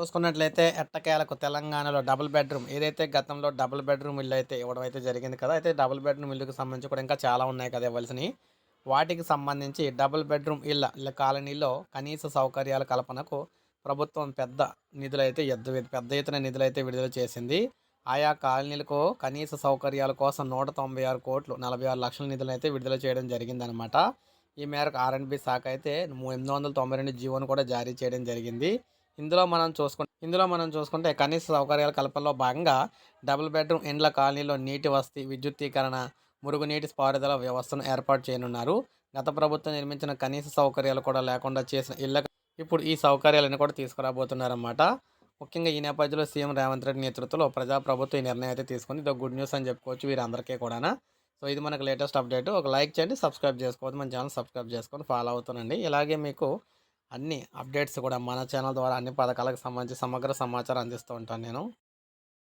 చూసుకున్నట్లయితే ఎట్టకేలకు తెలంగాణలో డబుల్ బెడ్రూమ్ ఏదైతే గతంలో డబుల్ బెడ్రూమ్ ఇల్లు అయితే ఇవ్వడం అయితే జరిగింది కదా అయితే డబుల్ బెడ్రూమ్ ఇల్లుకి సంబంధించి కూడా ఇంకా చాలా ఉన్నాయి కదా ఇవ్వాల్సినవి. వాటికి సంబంధించి డబుల్ బెడ్రూమ్ ఇళ్ళ ఇళ్ళ కాలనీలో కనీస సౌకర్యాల కల్పనకు ప్రభుత్వం పెద్ద నిధులు అయితే పెద్ద ఎత్తున నిధులు అయితే విడుదల చేసింది. ఆయా కాలనీలకు కనీస సౌకర్యాల కోసం నూట తొంభై ఆరు కోట్లు నలభై ఆరు లక్షల నిధులు అయితే విడుదల చేయడం జరిగిందనమాట ఈ మేరకు ఆర్ఎండ్బి శాఖ అయితే ఎనిమిది వందల తొంభై రెండు జీవోను కూడా జారీ చేయడం జరిగింది. ఇందులో మనం చూసుకుంటే ఇందులో మనం చూసుకుంటే కనీస సౌకర్యాల కల్పనలో భాగంగా డబుల్ బెడ్రూమ్ ఇండ్ల కాలనీలో నీటి వసతి విద్యుత్తీకరణ మురుగునీటి పారుదల వ్యవస్థను ఏర్పాటు చేయనున్నారు. గత ప్రభుత్వం నిర్మించిన కనీస సౌకర్యాలు కూడా లేకుండా చేసిన ఇళ్ళ ఇప్పుడు ఈ సౌకర్యాలను కూడా తీసుకురాబోతున్నారన్నమాట. ముఖ్యంగా ఈ నేపథ్యంలో సీఎం రేవంత్ రెడ్డి నేతృత్వంలో ప్రజాప్రభుత్వం ఈ నిర్ణయం అయితే తీసుకుంది. ఇది గుడ్ న్యూస్ అని చెప్పుకోవచ్చు వీరందరికీ కూడా సో ఇది మనకు లేటెస్ట్ అప్డేట్. ఒక లైక్ చేయండి సబ్స్క్రైబ్ చేసుకోవద్దు. మన ఛానల్ సబ్స్క్రైబ్ చేసుకొని ఫాలో అవుతానండి ఇలాగే మీకు అన్ని అప్డేట్స్ కూడా మన ఛానల్ ద్వారా అన్ని పథకాలకు సంబంధించి సమగ్ర సమాచారం అందిస్తూ ఉంటాను నేను.